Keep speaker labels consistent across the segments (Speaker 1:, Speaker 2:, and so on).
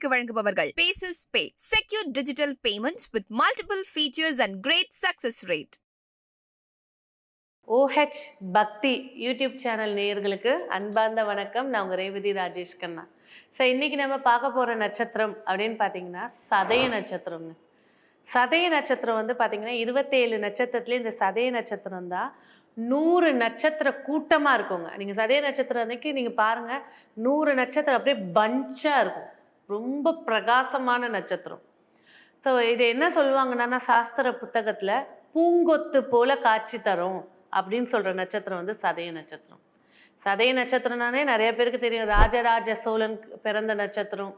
Speaker 1: உங்களுக்கு வழங்குபவர்கள். Bases pay secure digital payment with multiple features and great success rate
Speaker 2: OH பக்தி YouTube channel நேயர்களுக்கு அன்பார்ந்த வணக்கம். நான் உங்கள் ரேவதி ராஜேஷ் கண்ணா. ஸோ இன்றைக்கி நம்ம பார்க்க போகிற நட்சத்திரம் அப்படின்னு பார்த்தீங்கன்னா சதய நட்சத்திரம்ங்க. சதய நட்சத்திரம் வந்து பார்த்தீங்கன்னா இருபத்தேழு நட்சத்திரத்துலேயும் இந்த சதய நட்சத்திரம் தான் நூறு நட்சத்திர கூட்டமாக இருக்குங்க. நீங்கள் சதய நட்சத்திரம் அன்றைக்கி நீங்கள் பாருங்கள் நூறு நட்சத்திரம் அப்படியே பஞ்சாக இருக்கும். ரொம்ப பிரகாசமான நட்சத்திரம். ஸோ இது என்ன சொல்லுவாங்கன்னா சாஸ்திர புத்தகத்தில் பூங்கொத்து போல காட்சி தரும் அப்படின்னு சொல்கிற நட்சத்திரம் வந்து சதய நட்சத்திரம். சதய நட்சத்திரம்னாலே நிறைய பேருக்கு தெரியும். ராஜராஜ சோழன் பிறந்த நட்சத்திரம்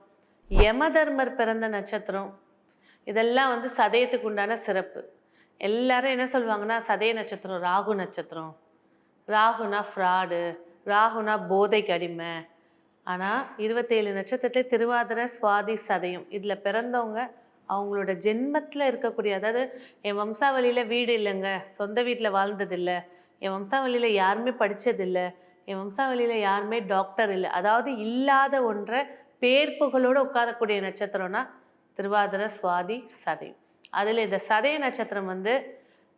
Speaker 2: யமதர்மர் பிறந்த நட்சத்திரம். இதெல்லாம் வந்து சதயத்துக்கு உண்டான சிறப்பு. எல்லாரும் என்ன சொல்லுவாங்கன்னா சதய நட்சத்திரம் ராகு நட்சத்திரம். ராகுனா ஃப்ராடு ராகுனா போதைக்கு அடிமை ஆனால் இருபத்தேழு நட்சத்திரத்திலே திருவாதிரை சுவாதி சதயம். இதில் பிறந்தவங்க அவங்களோட ஜென்மத்தில் இருக்கக்கூடிய அதாவது என் வம்சாவளியில் வீடு இல்லைங்க சொந்த வீட்டில் வாழ்ந்ததில்லை. என் வம்சாவளியில் யாருமே படித்ததில்லை என் வம்சாவளியில் யாருமே டாக்டர் இல்லை. அதாவது இல்லாத ஒன்றை பேர் புகழோடு உட்காரக்கூடிய நட்சத்திரம்னா திருவாதிரை சுவாதி சதயம். அதில் இந்த சதய நட்சத்திரம் வந்து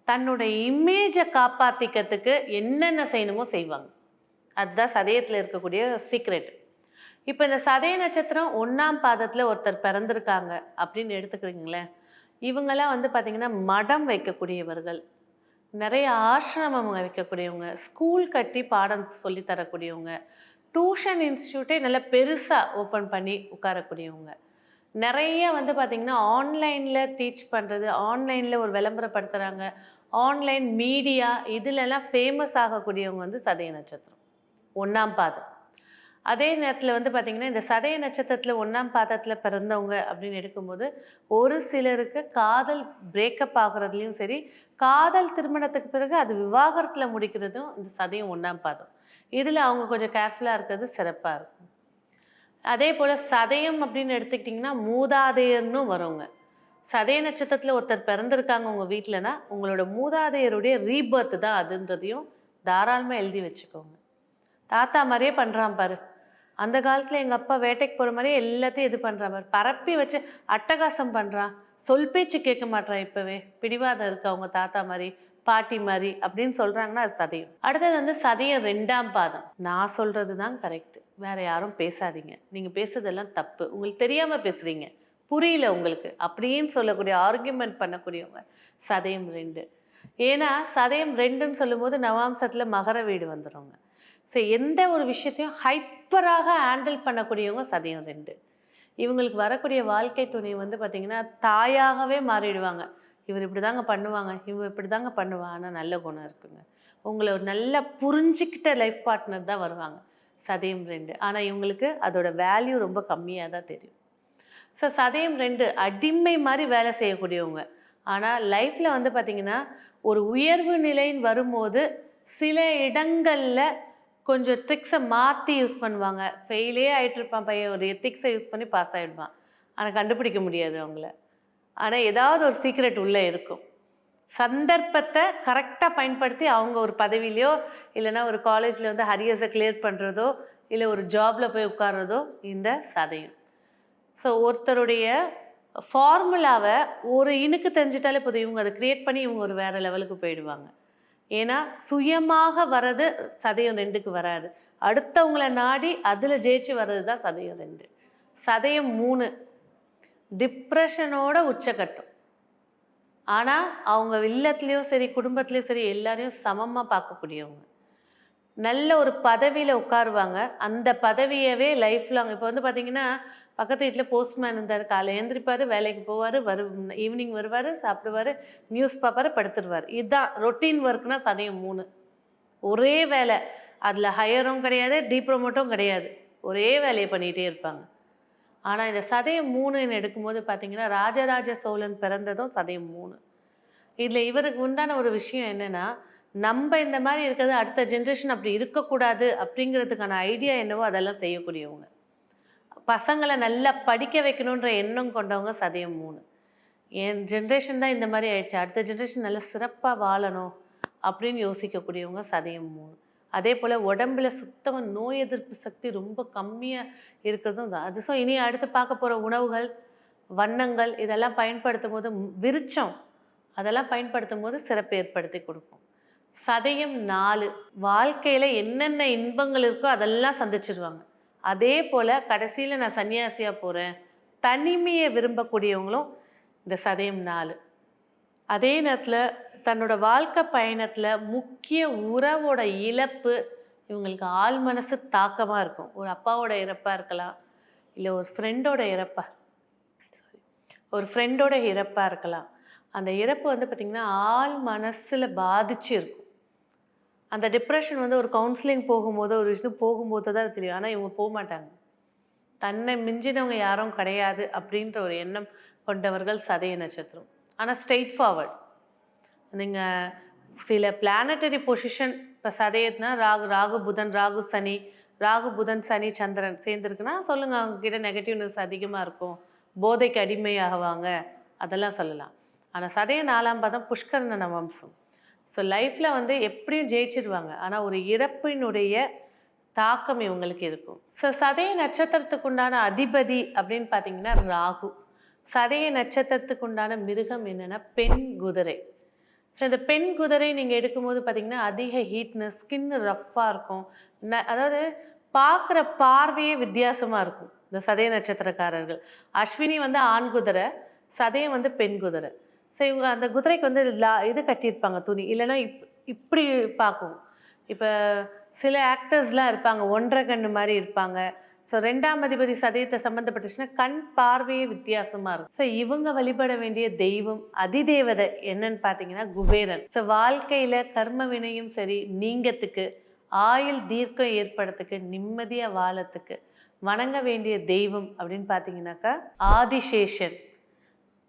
Speaker 2: தன்னுடைய இமேஜை காப்பாற்றிக்கிறதுக்கு என்னென்ன செய்யணுமோ செய்வாங்க. அதுதான் சதயத்தில் இருக்கக்கூடிய சீக்ரெட் இப்போ இந்த சதய நட்சத்திரம் ஒன்றாம் பாதத்தில் ஒருத்தர் பிறந்திருக்காங்க அப்படின்னு எடுத்துக்கிறீங்களேன். இவங்கெல்லாம் வந்து பார்த்திங்கன்னா மடம் வைக்கக்கூடியவர்கள். நிறைய ஆசிரமம் வைக்கக்கூடியவங்க. ஸ்கூல் கட்டி பாடம் சொல்லித்தரக்கூடியவங்க. டியூஷன் இன்ஸ்டியூட்டே நல்லா பெருசாக ஓப்பன் பண்ணி உட்காரக்கூடியவங்க. நிறைய வந்து பார்த்திங்கன்னா ஆன்லைனில் டீச் பண்ணுறது ஆன்லைனில் ஒரு விளம்பரப்படுத்துகிறாங்க ஆன்லைன் மீடியா இதிலெல்லாம் ஃபேமஸ் ஆகக்கூடியவங்க வந்து சதய நட்சத்திரம். ஒன்றாம் பாதம். அதே நேரத்தில் வந்து பார்த்திங்கன்னா இந்த சதய நட்சத்திரத்தில் ஒன்றாம் பாதத்தில் பிறந்தவங்க அப்படின்னு எடுக்கும்போது ஒரு சிலருக்கு காதல் பிரேக்கப் ஆகுறதுலையும் சரி காதல் திருமணத்துக்கு பிறகு அது விவாகரத்தில் முடிக்கிறதும் இந்த சதயம் ஒன்றாம் பாதம். இதில் அவங்க கொஞ்சம் கேர்ஃபுல்லாக இருக்கிறது சிறப்பாக இருக்கும். அதே போல் சதயம் அப்படின்னு எடுத்துக்கிட்டிங்கன்னா மூதாதையர்னு வருங்க. சதய நட்சத்திரத்தில் ஒருத்தர் பிறந்திருக்காங்க உங்கள் வீட்டிலனா உங்களோட மூதாதையருடைய ரீபர்த் தான் அதுன்றதையும் தாராளமாக எழுதி வச்சுக்கோங்க. தாத்தா மாதிரியே பண்ணுறான் பாரு. அந்த காலத்தில் எங்கள் அப்பா வேட்டைக்கு போகிற மாதிரி எல்லாத்தையும் இது பண்ணுறான் மாதிரி பரப்பி வச்சு அட்டகாசம் பண்ணுறான் சொல் பேச்சு கேட்க மாட்றான் இப்போவே. பிடிவாதம் இருக்கு அவங்க தாத்தா மாதிரி பாட்டி மாதிரி அப்படின்னு சொல்கிறாங்கன்னா அது சதயம். அடுத்தது வந்து சதயம் ரெண்டாம் பாதம். நான் சொல்கிறது தான் கரெக்ட் வேற யாரும் பேசாதீங்க. நீங்கள் பேசுறதெல்லாம் தப்பு. உங்களுக்கு தெரியாமல் பேசுகிறீங்க புரியல உங்களுக்கு. அப்படின்னு சொல்லக்கூடிய ஆர்கியூமெண்ட் பண்ணக்கூடியவங்க சதயம் ரெண்டு. ஏன்னா சதயம் ரெண்டுன்னு சொல்லும்போது நவாம்சத்தில் மகர வீடு வந்துடுங்க ஸோ எந்த ஒரு விஷயத்தையும் ஹைப்பராக ஹேண்டில் பண்ணக்கூடியவங்க சதயம் ரெண்டு. இவங்களுக்கு வரக்கூடிய வாழ்க்கை துணை வந்து பார்த்திங்கன்னா தாயாகவே மாறிடுவாங்க. இவர் இப்படி தாங்க பண்ணுவாங்க இவங்க இப்படி தாங்க பண்ணுவாங்க. ஆனால் நல்ல குணம் இருக்குங்க. உங்களை ஒரு நல்லா புரிஞ்சுக்கிட்ட லைஃப் பார்ட்னர் தான் வருவாங்க. சதயம் ரெண்டு. ஆனால் இவங்களுக்கு அதோட வேல்யூ ரொம்ப கம்மியாக தான் தெரியும். ஸோ சதயம் ரெண்டு. அடிமை மாதிரி வேலை செய்யக்கூடியவங்க. ஆனால் லைஃப்பில் வந்து பார்த்திங்கன்னா ஒரு உயர்வு நிலைன்னு வரும்போது சில இடங்களில் கொஞ்சம் ட்ரிக்ஸை மாற்றி யூஸ் பண்ணுவாங்க. ஃபெயிலே ஆகிட்டுருப்பான் பையன் ஒரு எத்திக்ஸை யூஸ் பண்ணி பாஸ் ஆகிடுவான் ஆனால் கண்டுபிடிக்க முடியாது அவங்கள. ஆனால் ஏதாவது ஒரு சீக்ரெட் உள்ளே இருக்கும். சந்தர்ப்பத்தை கரெக்டாக பயன்படுத்தி அவங்க ஒரு பதவியிலையோ இல்லைன்னா ஒரு காலேஜில் வந்து ஹரியர்ஸை கிளியர் பண்ணுறதோ இல்லை ஒரு ஜாபில் போய் உட்கார்றதோ இந்த சதையும். ஸோ ஒருத்தருடைய ஃபார்முலாவை ஒரு இனுக்கு தெரிஞ்சிட்டாலே போதும். இவங்க அதை க்ரியேட் பண்ணி இவங்க ஒரு வேறு லெவலுக்கு போயிடுவாங்க. ஏன்னா சுயமாக வர்றது சதயம் ரெண்டுக்கு வராது. அடுத்தவங்கள நாடி அதில் ஜெயிச்சு வர்றது தான் சதயம் ரெண்டு. சதயம் மூணு டிப்ரெஷனோட உச்சக்கட்டம். ஆனால் அவங்க இல்லத்துலேயும் சரி குடும்பத்துலேயும் சரி எல்லாரையும் சமமாக பார்க்கக்கூடியவங்க. நல்ல ஒரு பதவியில் உட்காருவாங்க. அந்த பதவியவே லைஃப் லாங் இப்போ வந்து பார்த்தீங்கன்னா பக்கத்து வீட்டில் போஸ்ட்மேன் இருந்தார். காலை எழுந்திரிப்பார் வேலைக்கு போவார் வரு ஈவினிங் வருவார் சாப்பிடுவார் நியூஸ் பேப்பரை படுத்துருவார். இதுதான் ரொட்டீன் ஒர்க்னா சதயம் மூணு. ஒரே வேலை. அதில் ஹையரும் கிடையாது டீப்ரமோட்டும் கிடையாது. ஒரே வேலையை பண்ணிகிட்டே இருப்பாங்க. ஆனால் இந்த சதயம் மூணுன்னு எடுக்கும்போது பார்த்தீங்கன்னா ராஜராஜ சோழன் பிறந்ததும் சதயம் மூணு. இதில் இவருக்கு உண்டான ஒரு விஷயம் என்னென்னா நம்ம இந்த மாதிரி இருக்கிறது அடுத்த ஜென்ரேஷன் அப்படி இருக்கக்கூடாது அப்படிங்கிறதுக்கான ஐடியா என்னவோ அதெல்லாம் செய்யக்கூடியவங்க. பசங்களை நல்லா படிக்க வைக்கணுன்ற எண்ணம் கொண்டவங்க சதயம் மூணு. என் ஜென்ரேஷன் தான் இந்த மாதிரி ஆயிடுச்சு. அடுத்த ஜென்ரேஷன் நல்லா சிறப்பாக வாழணும் அப்படின்னு யோசிக்கக்கூடியவங்க சதயம் மூணு. அதே போல் உடம்புல சுத்தமாக நோய் எதிர்ப்பு சக்தி ரொம்ப கம்மியாக இருக்கிறதும் தான். அது ஸோ இனி அடுத்து பார்க்க போகிற உணவுகள் வண்ணங்கள் இதெல்லாம் பயன்படுத்தும் போது விருச்சம். அதெல்லாம் பயன்படுத்தும் போது சிறப்பு ஏற்படுத்தி கொடுக்கும். சதயம் நாலு. வாழ்க்கையில் என்னென்ன இன்பங்கள் இருக்கோ அதெல்லாம் சந்திச்சிருவாங்க. அதே போல் கடைசியில் நான் சன்னியாசியாக போகிறேன் தனிமையை விரும்பக்கூடியவங்களும் இந்த சதயம் நாலு. அதே நேரத்தில் தன்னோட வாழ்க்கை பயணத்தில் முக்கிய உறவோட இழப்பு இவங்களுக்கு ஆள் மனசு தாக்கமாக இருக்கும். ஒரு அப்பாவோட இறப்பாக இருக்கலாம். இல்லை ஒரு ஃப்ரெண்டோட இறப்பா சாரி ஒரு ஃப்ரெண்டோட இறப்பாக இருக்கலாம். அந்த இறப்பு வந்து பார்த்திங்கன்னா ஆள் மனசில் பாதிச்சு இருக்கும். அந்த டிப்ரெஷன் வந்து ஒரு கவுன்சிலிங் போகும்போது ஒரு விஷயத்துக்கு போகும்போது தான் தெரியும். ஆனால் இவங்க போக மாட்டாங்க. தன்னை மிஞ்சினவங்க யாரும் கிடையாது அப்படின்ற ஒரு எண்ணம் கொண்டவர்கள் சதய நட்சத்திரம். ஆனால் ஸ்ட்ரெயிட் ஃபார்வர்ட் நீங்கள் சில பிளானட்டரி பொசிஷன் இப்போ சதயத்னா ராகு ராகு புதன் ராகு சனி ராகு புதன் சனி சந்திரன் சேர்ந்துருக்குன்னா சொல்லுங்கள் அவங்கக்கிட்ட நெகட்டிவ்னஸ் அதிகமாக இருக்கும். போதைக்கு அடிமையாகுவாங்க. அதெல்லாம் சொல்லலாம். ஆனால் சதய நாலாம் பாதம் புஷ்கரண வம்சம் ஸோ லைஃப்பில் வந்து எப்படியும் ஜெயிச்சிருவாங்க. ஆனால் ஒரு இறப்பினுடைய தாக்கம் இவங்களுக்கு இருக்கும். ஸோ சதய நட்சத்திரத்துக்கு உண்டான அதிபதி அப்படின்னு பார்த்தீங்கன்னா ராகு. சதய நட்சத்திரத்துக்கு உண்டான மிருகம் என்னென்னா பெண் குதிரை. ஸோ இந்த பெண் குதிரை நீங்கள் எடுக்கும்போது பார்த்தீங்கன்னா அதிக ஹீட்னஸ் ஸ்கின் ரஃப்பாக இருக்கும். ந அதாவது பார்க்குற பார்வையே வித்தியாசமாக இருக்கும். இந்த சதய நட்சத்திரக்காரர்கள். அஸ்வினி வந்து ஆண் குதிரை சதயம் வந்து பெண் குதிரை. ஸோ இவங்க அந்த குதிரைக்கு வந்து லா இது கட்டியிருப்பாங்க துணி. இல்லைன்னா இப் இப்படி பார்க்கும் இப்போ சில ஆக்டர்ஸ்லாம் இருப்பாங்க ஒன்றரை கண்ணு மாதிரி இருப்பாங்க. ஸோ ரெண்டாம் அதிபதி சதயத்தை சம்மந்தப்பட்டுச்சுன்னா கண் பார்வையே வித்தியாசமாக இருக்கும். ஸோ இவங்க வழிபட வேண்டிய தெய்வம் அதிதேவதை என்னன்னு பார்த்தீங்கன்னா குபேரன். ஸோ வாழ்க்கையில் கர்ம வினையும் சரி நீங்கத்துக்கு ஆயுள் தீர்க்கம் ஏற்படுறதுக்கு நிம்மதியாக வாழத்துக்கு வணங்க வேண்டிய தெய்வம் அப்படின்னு பார்த்தீங்கன்னாக்கா ஆதிசேஷன்.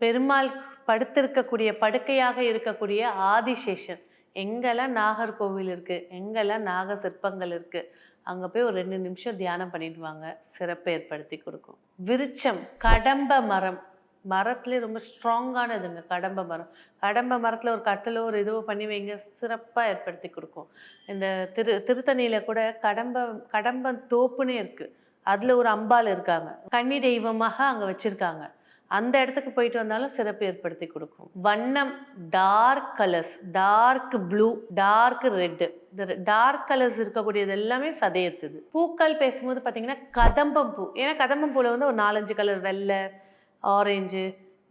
Speaker 2: பெருமாள் படுத்திருக்கக்கூடிய படுக்கையாக இருக்கக்கூடிய ஆதிசேஷன். எங்கெல்லாம் நாகர்கோவில் இருக்குது எங்கெல்லாம் நாக சிற்பங்கள் இருக்குது அங்கே போய் ஒரு ரெண்டு நிமிஷம் தியானம் பண்ணிட்டு வாங்க. சிறப்பை ஏற்படுத்தி கொடுக்கும். விருச்சம் கடம்ப மரம். மரத்துலேயே ரொம்ப ஸ்ட்ராங்கானதுங்க கடம்ப மரம். கடம்ப மரத்தில் ஒரு கட்டிலோ ஒரு இதுவோ பண்ணி வைங்க சிறப்பாக ஏற்படுத்தி கொடுக்கும். இந்த திரு திருத்தணியில் கூட கடம்ப கடம்ப தோப்புனே இருக்குது அதில் ஒரு அம்பாள் இருக்காங்க. கன்னி தெய்வமாக அங்கே வச்சுருக்காங்க. அந்த இடத்துக்கு போயிட்டு வந்தாலும் சிறப்பு ஏற்படுத்தி கொடுக்கும். வண்ணம் dark colours dark blue dark red இந்த டார்க் கலர்ஸ் இருக்கக்கூடியது எல்லாமே சதையத்துது. பூக்கள் பேசும்போது பார்த்தீங்கன்னா கதம்பம் பூ. ஏன்னா கதம்பம் பூவில் வந்து ஒரு நாலஞ்சு கலர் வெள்ளை ஆரஞ்சு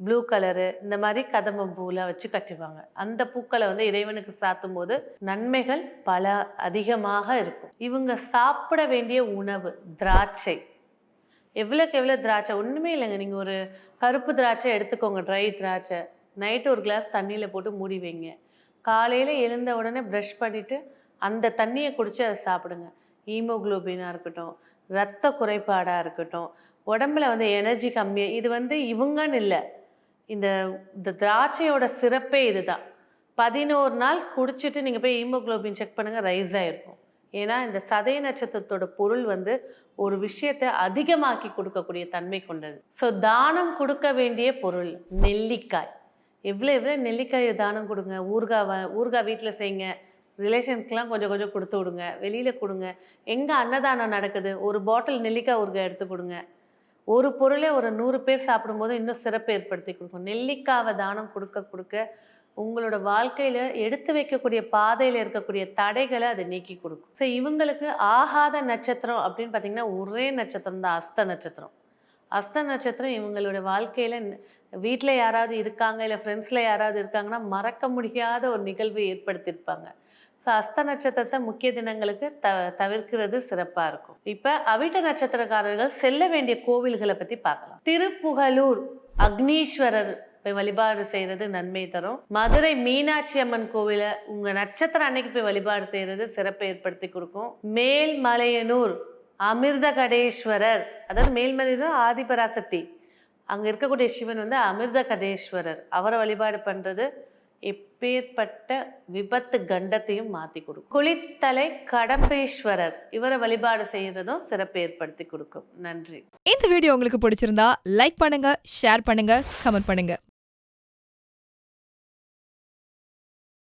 Speaker 2: ப்ளூ கலரு இந்த மாதிரி கதம்பம் பூவில் வச்சு கட்டுவாங்க. அந்த பூக்களை வந்து இறைவனுக்கு சாத்தும் போது நன்மைகள் பல அதிகமாக இருக்கும். இவங்க சாப்பிட வேண்டிய உணவு திராட்சை. எவ்வளோக்கு எவ்வளோ திராட்சை? ஒன்றுமே இல்லைங்க. நீங்கள் ஒரு கருப்பு திராட்சை எடுத்துக்கோங்க. ட்ரை திராட்சை. நைட்டு ஒரு கிளாஸ் தண்ணியில் போட்டு மூடி வைங்க. காலையில் எழுந்த உடனே ப்ரஷ் பண்ணிவிட்டு அந்த தண்ணியை குடித்து அதை சாப்பிடுங்க. ஹீமோகுளோபினாக இருக்கட்டும் ரத்த குறைபாடாக இருக்கட்டும் உடம்புல வந்து எனர்ஜி கம்மியாக இது வந்து இவங்கன்னு இல்லை. இந்த இந்த திராட்சையோட சிறப்பே இதுதான். பதினோரு நாள் குடிச்சிட்டு நீங்கள் போய் ஹீமோகுளோபின் செக் பண்ணுங்கள் ரைஸ் ஆகிருக்கும் ஏன்னா இந்த சதய நட்சத்திரத்தோட பொருள் வந்து ஒரு விஷயத்தை அதிகமாக்கி கொடுக்கக்கூடிய தன்மை கொண்டது. ஸோ தானம் கொடுக்க வேண்டிய பொருள் நெல்லிக்காய். எவ்வளோ எவ்வளோ நெல்லிக்காயை தானம் கொடுங்க? ஊர்காவை வ- ஊறுகாய் வீட்டில் செய்யுங்க. ரிலேஷனுக்கெலாம் கொஞ்சம் கொஞ்சம் கொடுத்து விடுங்க. வெளியில் கொடுங்க. எங்கே அன்னதானம் நடக்குது? ஒரு பாட்டில் நெல்லிக்காய் ஊறுகாய் எடுத்து கொடுங்க. ஒரு பொருளே ஒரு நூறு பேர் சாப்பிடும்போது இன்னும் சிறப்பு ஏற்படுத்தி கொடுக்கும். நெல்லிக்காவை தானம் கொடுக்க கொடுக்க உங்களோட வாழ்க்கையில் எடுத்து வைக்கக்கூடிய பாதையில் இருக்கக்கூடிய தடைகளை அதை நீக்கி கொடுக்கும். ஸோ இவங்களுக்கு ஆகாத நட்சத்திரம் அப்படின்னு பார்த்தீங்கன்னா ஒரே நட்சத்திரம் தான் அஸ்த நட்சத்திரம். அஸ்த நட்சத்திரம் இவங்களோட வாழ்க்கையில் வீட்டில் யாராவது இருக்காங்க இல்லை ஃப்ரெண்ட்ஸில் யாராவது இருக்காங்கன்னா மறக்க முடியாத ஒரு நிகழ்வு ஏற்படுத்தியிருப்பாங்க. ஸோ அஸ்த நட்சத்திரத்தை முக்கிய தினங்களுக்கு த தவிர்க்கிறது சிறப்பாக இருக்கும். இப்போ அவிட்ட நட்சத்திரக்காரர்கள் செல்ல வேண்டிய கோவில்களை பற்றி பார்க்கலாம். திருப்புகலூர் அக்னீஸ்வரர் போய் வழிபாடு செய்கிறது நன்மை தரும். மதுரை மீனாட்சி அம்மன் கோவிலை உங்கள் நட்சத்திரம் அன்னைக்கு போய் வழிபாடு செய்கிறது சிறப்பை ஏற்படுத்தி கொடுக்கும். மேல்மலையனூர் அமிர்த கடேஸ்வரர் அதாவது மேல்மலையனூர் ஆதிபராசக்தி. அங்கே இருக்கக்கூடிய சிவன் வந்து அமிர்த கதேஸ்வரர் அவரை வழிபாடு பண்ணுறது எப்பேற்பட்ட விபத்து கண்டத்தையும் மாற்றி கொடுக்கும். குளித்தலை கடம்பேஸ்வரர் இவரை வழிபாடு செய்கிறதும் சிறப்பு ஏற்படுத்தி கொடுக்கும். நன்றி.
Speaker 1: இந்த வீடியோ உங்களுக்கு பிடிச்சிருந்தா லைக் பண்ணுங்க ஷேர் பண்ணுங்க கமெண்ட் பண்ணுங்க.